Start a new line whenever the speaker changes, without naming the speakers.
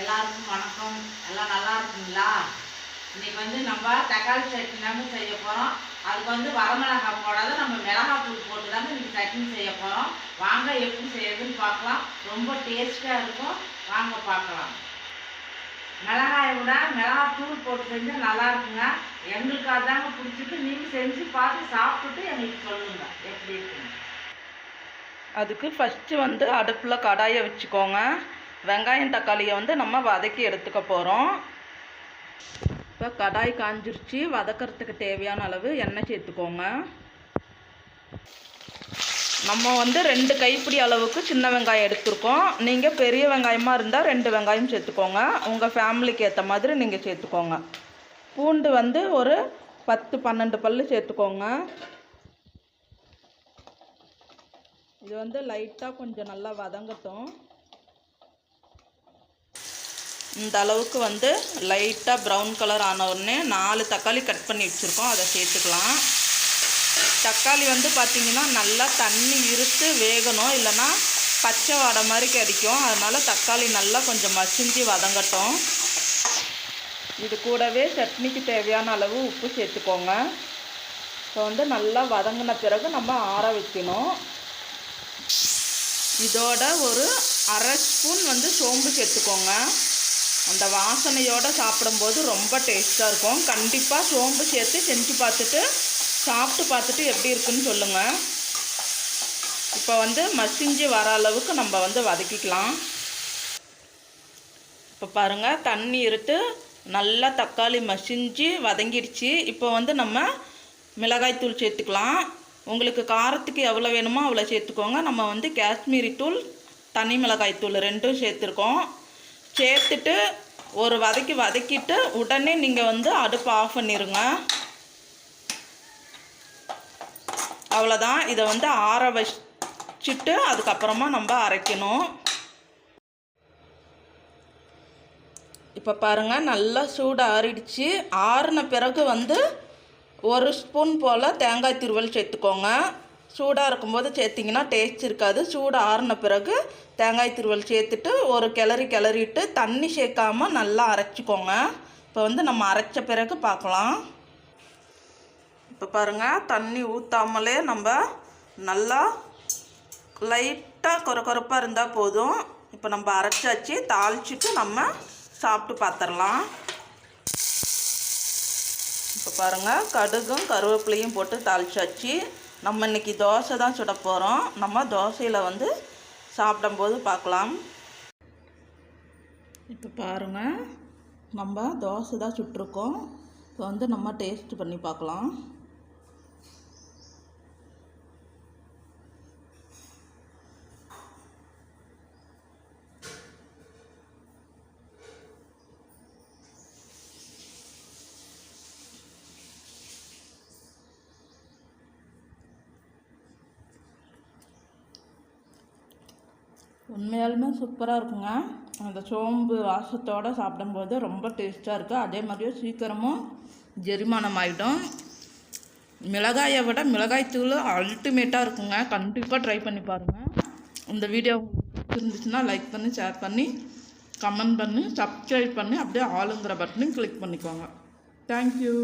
எல்லாருக்கும் வணக்கம். எல்லாம் நல்லா இருக்குங்களா? இன்னைக்கு வந்து நம்ம தக்காளி சட்னி தாங்க செய்ய போகிறோம் அதுக்கு வந்து வரமிளகாய் போடாத நம்ம மிளகாத்தூள் போட்டு தாங்க இன்னைக்கு சட்னி செய்ய போகிறோம் வாங்க எப்படி செய்யறதுன்னு பார்க்கலாம். ரொம்ப டேஸ்ட்டாக இருக்கும். வாங்க பார்க்கலாம். மிளகாயை விட மிளகாத்தூள் போட்டு செஞ்சால் நல்லா இருக்குங்க. எங்களுக்கு அதாங்க பிடிச்சிட்டு நீங்கள் செஞ்சு பார்த்து சாப்பிட்டுட்டு எங்களுக்கு சொல்லுங்க. எப்படி இருக்குங்க
அதுக்கு ஃபஸ்ட்டு வந்து அடுப்பில் கடாயை வச்சுக்கோங்க. வெங்காயம் தக்காளியை வந்து நம்ம வதக்கி எடுத்துக்க போகிறோம் இப்போ கடாய் காஞ்சிருச்சு. வதக்கிறதுக்கு தேவையான அளவு எண்ணெய் சேர்த்துக்கோங்க. நம்ம வந்து ரெண்டு கைப்பிடி அளவுக்கு சின்ன வெங்காயம் எடுத்துருக்கோம். நீங்கள் பெரிய வெங்காயமாக இருந்தால் ரெண்டு வெங்காயம் சேர்த்துக்கோங்க. உங்கள் ஃபேமிலிக்கு ஏற்ற மாதிரி நீங்கள் சேர்த்துக்கோங்க. பூண்டு வந்து ஒரு பத்து பன்னெண்டு பல் சேர்த்துக்கோங்க. இது வந்து லைட்டாக கொஞ்சம் நல்லா வதங்கட்டும். இந்த அளவுக்கு வந்து லைட்டாக ப்ரௌன் கலர் ஆன உடனே நாலு தக்காளி கட் பண்ணி வச்சுருக்கோம். அதை சேர்த்துக்கலாம். தக்காளி வந்து பார்த்திங்கன்னா நல்லா தண்ணி இருத்து வேகணும். இல்லைன்னா பச்சை வாடை மாதிரி கிடைக்கும். அதனால் தக்காளி நல்லா கொஞ்சம் மசிஞ்சு வதங்கட்டும். இது கூடவே சட்னிக்கு தேவையான அளவு உப்பு சேர்த்துக்கோங்க. இப்போ வந்து நல்லா வதங்கின பிறகு நம்ம ஆற வைக்கணும். இதோட ஒரு அரை ஸ்பூன் வந்து சோம்பு சேர்த்துக்கோங்க. அந்த வாசனையோடு சாப்பிடும்போது ரொம்ப டேஸ்ட்டாக இருக்கும். கண்டிப்பாக சோம்பு சேர்த்து செஞ்சு பார்த்துட்டு சாப்பிட்டு பார்த்துட்டு எப்படி இருக்குன்னு சொல்லுங்கள் இப்போ வந்து மசிஞ்சு வர அளவுக்கு நம்ம வந்து வதக்கிக்கலாம். இப்போ பாருங்கள் தண்ணி இருட்டு நல்லா தக்காளி மசிஞ்சு வதங்கிடுச்சு இப்போ வந்து நம்ம மிளகாய் தூள் சேர்த்துக்கலாம். உங்களுக்கு காரத்துக்கு எவ்வளோ வேணுமோ அவ்வளோ சேர்த்துக்கோங்க. நம்ம வந்து காஷ்மீரி தூள் தனி மிளகாய் தூள் ரெண்டும் சேர்த்துருக்கோம். சேர்த்துட்டு ஒரு வதக்கி வதக்கிட்டு உடனே நீங்கள் வந்து அடுப்பை ஆஃப் பண்ணிடுங்க அவ்வளோதான் இதை வந்து ஆற வச்சுட்டு அதுக்கப்புறமா நம்ம அரைக்கணும். இப்போ பாருங்கள் நல்லா சூடு ஆறிடுச்சு. ஆறின பிறகு வந்து ஒரு ஸ்பூன் போல் தேங்காய் திருவல் சேர்த்துக்கோங்க. சூடாக இருக்கும்போது சேர்த்திங்கன்னா டேஸ்ட் இருக்காது. சூடு ஆறின பிறகு தேங்காய் திருவல் சேர்த்துட்டு ஒரு கிளறி கிளறிட்டு தண்ணி சேர்க்காமல் நல்லா அரைச்சிக்கோங்க. இப்போ வந்து நம்ம அரைச்ச பிறகு பார்க்கலாம். இப்போ பாருங்கள் தண்ணி ஊற்றாமலே நம்ம நல்லா லைட்டாக கொர கொரப்பாக இருந்தால் போதும். இப்போ நம்ம அரைச்சாச்சு தாளிச்சிட்டு நம்ம சாப்பிட்டு பார்த்துடலாம் இப்போ பாருங்கள் கடுகும் கருவேப்பிலையும் போட்டு தாளிச்சாச்சு. நம்ம இன்றைக்கி தோசை தான் சுட போகிறோம் நம்ம தோசையில் வந்து சாப்பிடும்போது பார்க்கலாம். இப்போ பாருங்கள் நம்ம தோசை தான் சுட்டிருக்கோம். இப்போ வந்து நம்ம டேஸ்ட் பண்ணி பார்க்கலாம். உண்மையாலுமே சூப்பராக இருக்குங்க. அந்த சோம்பு வாசத்தோடு சாப்பிடும்போது ரொம்ப டேஸ்ட்டாக இருக்குது அதே மாதிரியே சீக்கிரமும் ஜெரிமானம் ஆகிடும் மிளகாயை விட மிளகாய் தூள் அல்டிமேட்டாக இருக்குங்க. கண்டிப்பாக ட்ரை பண்ணி பாருங்கள் இந்த வீடியோ உங்களுக்கு இருந்துச்சுன்னா லைக் பண்ணி ஷேர் பண்ணி கமெண்ட் பண்ணி சப்ஸ்கிரைப் பண்ணி அப்படியே ஆளுங்கிற பட்டனையும் கிளிக் பண்ணிக்கோங்க. தேங்க்யூ